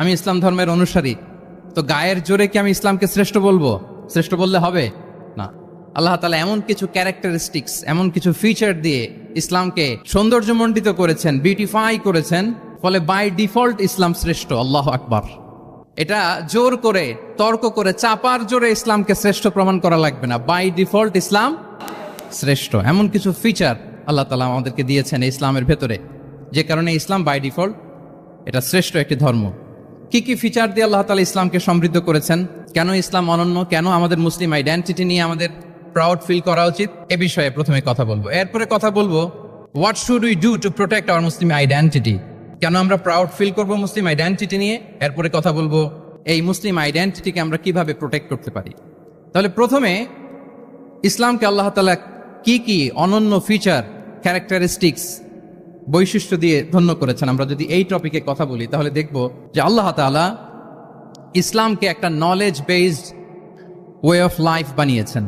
আমি ইসলাম ধর্মের অনুসারী। তো গায়ের জোরে কি আমি ইসলামকে শ্রেষ্ঠ বলব? শ্রেষ্ঠ বললে হবে? না। আল্লাহ তালা এমন কিছু ক্যারেক্টারিস্টিক্স এমন কিছু ফিচার দিয়ে ইসলামকে সৌন্দর্যমণ্ডিত করেছেন বিউটিফাই করেছেন, ফলে বাই ডিফল্ট ইসলাম শ্রেষ্ঠ। আল্লাহ আকবার। এটা জোর করে, তর্ক করে, চাপার জোরে ইসলামকে শ্রেষ্ঠ প্রমাণ করা লাগবে না। বাই ডিফল্ট ইসলাম শ্রেষ্ঠ। এমন কিছু ফিচার আল্লাহ তালা আমাদেরকে দিয়েছেন ইসলামের ভেতরে। যে কারণে ইসলাম বাই ডিফল্ট এটা শ্রেষ্ঠ একটি ধর্ম। কি কি ফিচার দিয়ে আল্লাহ তালা ইসলামকে সমৃদ্ধ করেছেন? কেন ইসলাম অনন্য? কেন আমাদের মুসলিম আইডেন্টিটি নিয়ে আমাদের প্রাউড ফিল করা উচিত? এ বিষয়ে প্রথমে কথা বলব। এরপরে কথা বলব what should we do to protect our Muslim identity কেন আমরা প্রাউড ফিল করব মুসলিম আইডেন্টিটি নিয়ে? এরপরে কথা বলব, এই মুসলিম আইডেন্টিটিকে আমরা কীভাবে প্রোটেক্ট করতে পারি? তাহলে প্রথমে, ইসলামকে আল্লাহ তালা কি কি অনন্য ফিচার ক্যারেক্টারিস্টিক্স বৈশিষ্ট্য দিয়ে ধন্য করেছেন। আমরা যদি এই টপিকে কথা বলি, তাহলে দেখব যে আল্লাহ তালা ইসলামকে একটা knowledge based way of life বানিয়েছেন।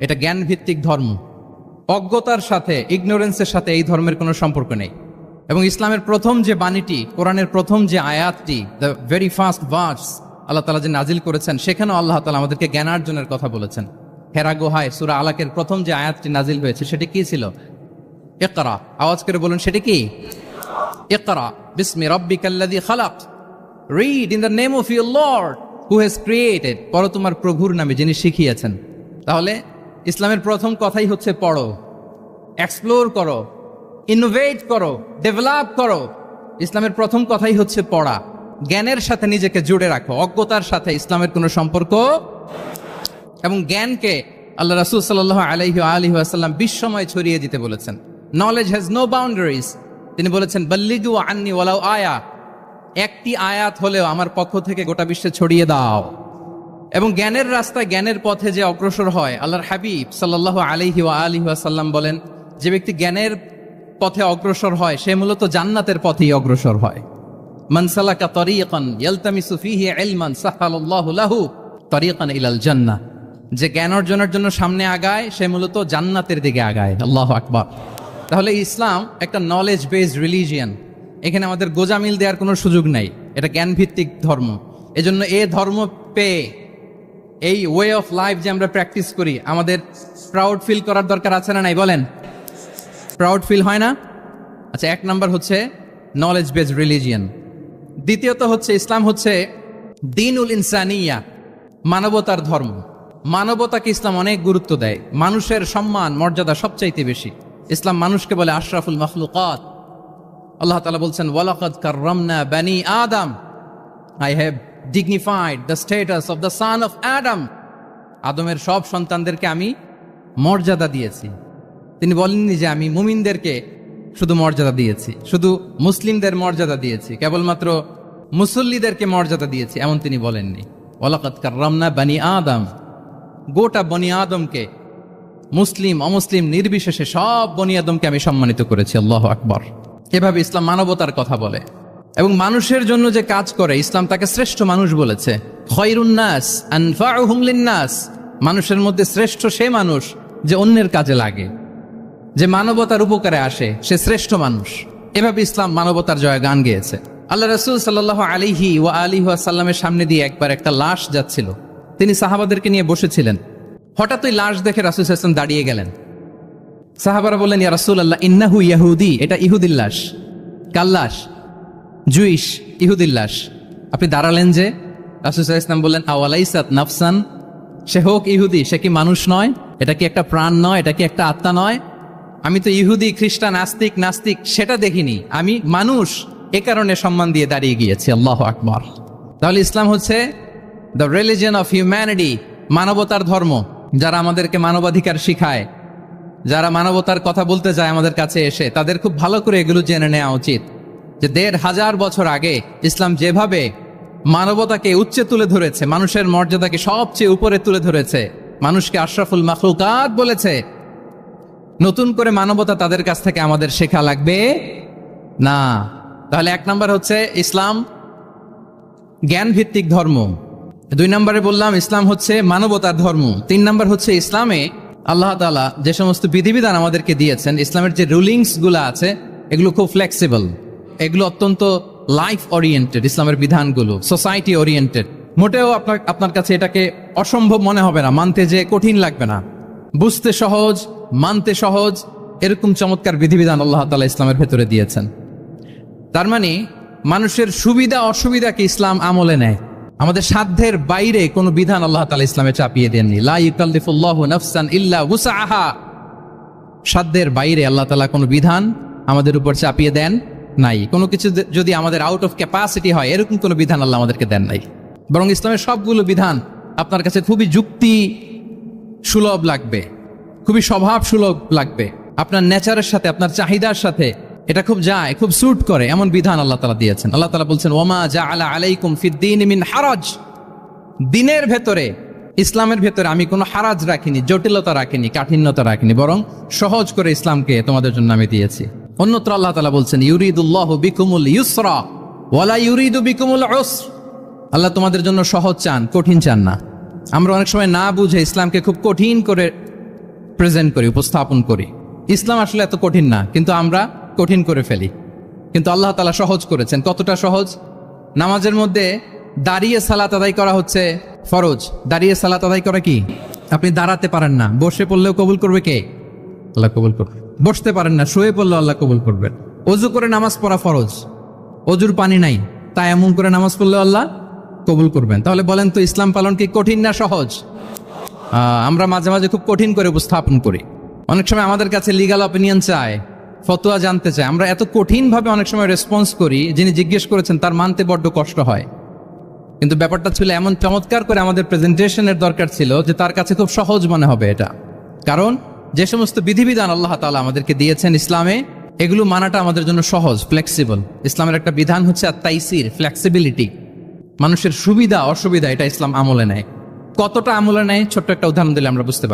এটা জ্ঞান ভিত্তিক ধর্ম। অজ্ঞতার সাথে ইগনোরেন্সের সাথে এই ধর্মের কোনো সম্পর্ক নেই। এবং ইসলামের প্রথম যে বাণীটি, কোরআনের প্রথম যে আয়াতটি the very first verse Allah তালা যে নাজিল করেছেন, সেখানেও আল্লাহ তালা আমাদেরকে জ্ঞানার্জনের কথা বলেছেন। হেরা গোহায় সুরা আলাকের প্রথম যে আয়াতটি নাজিল হয়েছে, সেটি কি ছিল? ইকরা। আওয়াজ করে বলুন, সেটি কি? ইকরা। বিসমি রব্বিকাল্লাযী খালাক। Read in the name of your lord who has created পড়ো তোমার প্রভুর নামে, যিনি শিখিয়েছেন। তাহলে ইসলামের প্রথম কথাই হচ্ছে পড়ো। এক্সপ্লোর করো। ইনোভেট করো। ডেভেলপ করো। ইসলামের প্রথম কথাই হচ্ছে পড়া। জ্ঞানের সাথে নিজেকে জুড়ে রাখো। অজ্ঞতার সাথে ইসলামের কোনো সম্পর্ক এবং জ্ঞানকে আল্লাহ রাসুল সাল্লাহ আলহি আলহি আসাল্লাম বিশ্বময় ছড়িয়ে দিতে বলেছেন। নলেজ হ্যাজ নো বাউন্ডারিজ তিনি বলেছেন, বল্লিগু আন্নি ওয়ালাও আয়া। একটি আয়াত হলেও আমার পক্ষ থেকে গোটা বিশ্বে ছড়িয়ে দাও। এবং জ্ঞানের রাস্তায় জ্ঞানের পথে যে অগ্রসর হয়, আল্লাহর হাবিব সাল্লাহ আলহি ওয়া আলহি আসাল্লাম বলেন, যে ব্যক্তি জ্ঞানের পথে অগ্রসর হয়, সে মূলত জান্নাতের পথেই অগ্রসর হয়। মানসালাকা তরিয়ান ইয়ালতামিসু ফিহি ইলমান সাহালাল্লাহু লাহু তরিয়ান ইলাল জান্নাহ যে জ্ঞান অর্জনের জন্য সামনে আগায়, সে মূলত জান্নাতের দিকে আগায়। আল্লাহ আকবার। তাহলে ইসলাম একটা নলেজ বেসড রিলিজিয়ান এখানে আমাদের গোজামিল দেওয়ার কোনো সুযোগ নাই। এটা জ্ঞান ভিত্তিক ধর্ম। এজন্য এ ধর্ম পেয়ে, এই ওয়ে অফ লাইফ যে আমরা প্র্যাকটিস করি, আমাদের প্রাউড ফিল করার দরকার আছে না নাই? বলেন। প্রাউড ফিল হয় না? আচ্ছা এক নাম্বার হচ্ছে নলেজ বেসড রিলিজিয়ান দ্বিতীয়ত হচ্ছে, ইসলাম হচ্ছে দিনুল ইনসানিয়া, মানবতার ধর্ম। মানবতাকে ইসলাম অনেক গুরুত্ব দেয়। মানুষের সম্মান, মর্যাদা সবচাইতে বেশি। ইসলাম মানুষকে বলে আশরাফুল মখলুকাত। আল্লাহ তালা বলছেন, ওয়ালাকাদ কাররামনা বানি আদম। I have dignified the status of the son of Adam আদমের সব সন্তানদেরকে আমি মর্যাদা দিয়েছি। তিনি বলেননি যে আমি মুমিনদেরকে শুধু মর্যাদা দিয়েছি, শুধু মুসলিমদের মর্যাদা দিয়েছি, কেবলমাত্র মুসল্লিদেরকে মর্যাদা দিয়েছি, এমন তিনি বলেননি। ওলাকাত কাররামনা বানি আদম। গোটা বনি আদমকে মুসলিম, অমুসলিম, নির্বিশেষে সব বনিয়াদমকে আমি সম্মানিত করেছি, আল্লাহ আকবর। এভাবে ইসলাম মানবতার কথা বলে। এবং মানুষের জন্য যে কাজ করে, ইসলাম তাকে শ্রেষ্ঠ মানুষ বলেছে। মানুষের মধ্যে শ্রেষ্ঠ সে মানুষ যে অন্যের কাজে লাগে। যে মানবতার উপকারে আসে, সে শ্রেষ্ঠ মানুষ। এভাবে ইসলাম মানবতার জয় গান গেয়েছে। আল্লাহ রসুল সাল্লাহ আলিহি ও আলী সাল্লামের সামনে দিয়ে একবার একটা লাশ যাচ্ছিল। তিনি সাহাবাদেরকে নিয়ে বসেছিলেন। হঠাৎ ওই লাশ দেখে রাসুল হাসান দাঁড়িয়ে গেলেন। সাহাবারা বললেন, ইয়া রাসুল আল্লাহ ইন্নাহু ইয়াহুদি। এটা কার লাশ? জুইশ, ইহুদির লাশ। আপনি দাঁড়ালেন যে, রাসুল ইসলাম বললেন, আওয়ালাইসাত নাফসান? সে হোক ইহুদি, সে কি মানুষ নয়? এটা কি একটা প্রাণ নয়? এটা কি একটা আত্মা নয়? আমি তো ইহুদি, খ্রিস্টান, আস্তিক, নাস্তিক, সেটা দেখিনি। আমি মানুষ, এ কারণে সম্মান দিয়ে দাঁড়িয়ে গিয়েছি। আল্লাহ আকবর। তাহলে ইসলাম হচ্ছে দ্য রিলিজন অফ হিউম্যানিটি মানবতার ধর্ম। যারা আমাদেরকে মানবাধিকার শিখায়, যারা মানবতার কথা বলতে যায় আমাদের কাছে এসে, তাদের খুব ভালো করে এগুলো জেনে নেওয়া উচিত যে দেড় হাজার বছর আগে ইসলাম যেভাবে মানবতাকে উচ্চে তুলে ধরেছে, মানুষের মর্যাদাকে সবচেয়ে উপরে তুলে ধরেছে, মানুষকে আশরাফুল মাখলুকাত বলেছে, নতুন করে মানবতা তাদের কাছ থেকে আমাদের শেখা লাগবে? না। তাহলে এক নাম্বার হচ্ছে ইসলাম জ্ঞান ভিত্তিক ধর্ম। দুই নম্বরে বললাম, ইসলাম হচ্ছে মানবতার ধর্ম। তিন নম্বর হচ্ছে ইসলামে আল্লাহ তালা যে সমস্ত বিধিবিধান আমাদেরকে দিয়েছেন, ইসলামের যে রুলিংসগুলো আছে, এগুলো খুব ফ্লেক্সিবল এগুলো অত্যন্ত লাইফ ওরিয়েন্টেড ইসলামের বিধানগুলো সোসাইটি ওরিয়েন্টেড মোটেও আপনার আপনার কাছে এটাকে অসম্ভব মনে হবে না, মানতে যে কঠিন লাগবে না। বুঝতে সহজ, মানতে সহজ, এরকম চমৎকার বিধিবিধান আল্লাহ তালা ইসলামের ভেতরে দিয়েছেন। তার মানে মানুষের সুবিধা অসুবিধাকে ইসলাম আমলে নেয়। আমাদের সাধ্যের বাইরে কোনো বিধান আল্লাহ তালা ইসলামে চাপিয়ে দেননি। লা ইউকাল্লিফুল্লাহু নাফসান ইল্লা উসাহা সাধ্যের বাইরে আল্লাহ তালা কোনো বিধান আমাদের উপর চাপিয়ে দেন নাই। কোনো কিছু যদি আমাদের আউট অফ ক্যাপাসিটি হয়, এরকম কোনো বিধান আল্লাহ আমাদেরকে দেন নাই। বরং ইসলামের সবগুলো বিধান আপনার কাছে খুবই যুক্তি সুলভ লাগবে, খুবই স্বভাব সুলভ লাগবে। আপনার নেচারের সাথে, আপনার চাহিদার সাথে এটা খুব যায়, খুব স্যুট করে, এমন বিধান আল্লাহ তালা দিয়েছেন। আল্লাহ তালা বলছেন, ওমা জা আলা আলাইকুম ফিদ্দিন মিন হারাজ। দিনের ভেতরে, ইসলামের ভেতরে আমি কোনো হারাজ রাখিনি, জটিলতা রাখিনি, কাঠিন্যতা রাখিনি, বরং সহজ করে ইসলামকে তোমাদের জন্য আমি দিয়েছি। অন্যত্র আল্লাহ তালা বলছেন, ইউরিদুল্লাহ বিকুমুল ইউসরা ওয়ালা ইউরিদু বিকুমুল উসর। আল্লাহ তোমাদের জন্য সহজ চান, কঠিন চান না। আমরা অনেক সময় না বুঝে ইসলামকে খুব কঠিন করে প্রেজেন্ট করি, উপস্থাপন করি। ইসলাম আসলে এত কঠিন না, কিন্তু আমরা কঠিন করে ফেলি। কিন্তু আল্লাহ তালা সহজ করেছেন। কতটা সহজ? নামাজের মধ্যে দাঁড়িয়ে সালাত আদায় করা হচ্ছে ফরজ। দাঁড়িয়ে সালাত আদায় করা কি? আপনি দাঁড়াতে পারেন না। বসে পড়লেও কবুল করবে কে? আল্লাহ কবুল করবে বসতে পারেন না। শুয়ে পড়লেও আল্লাহ কবুল করবেন। অজু করে নামাজ পড়া ফরজ। অজুর পানি নাই। তাই এমন করে নামাজ পড়লেও আল্লাহ কবুল করবেন। তাহলে বলেন তো ইসলাম পালন কি কঠিন না সহজ? আহ, আমরা মাঝে মাঝে খুব কঠিন করে উপস্থাপন করি। অনেক সময় আমাদের কাছে লিগাল অপিনিয়ন চায়। ফতোয়া জানতে চায়। আমরা এত কঠিনভাবে অনেক সময় রেসপন্স করি, যিনি জিজ্ঞেস করেছেন, তার মানতে বড্ড কষ্ট হয়। কিন্তু ব্যাপারটা ছিল এমন চমৎকার করে আমাদের প্রেজেন্টেশনের দরকার ছিল যে তার কাছে খুব সহজ মনে হবে এটা। কারণ যে সমস্ত বিধিবিধান আল্লাহ তালা আমাদেরকে দিয়েছেন ইসলামে, এগুলো মানাটা আমাদের জন্য সহজ ফ্লেক্সিবল ইসলামের একটা বিধান হচ্ছে আত্মাইসির ফ্লেক্সিবিলিটি মানুষের সুবিধা, অসুবিধা, এটা ইসলাম আমলে নেয়। কতটা আমলে নেয়? ছোট্ট একটা উদাহরণ দিলে আমরা বুঝতে পারি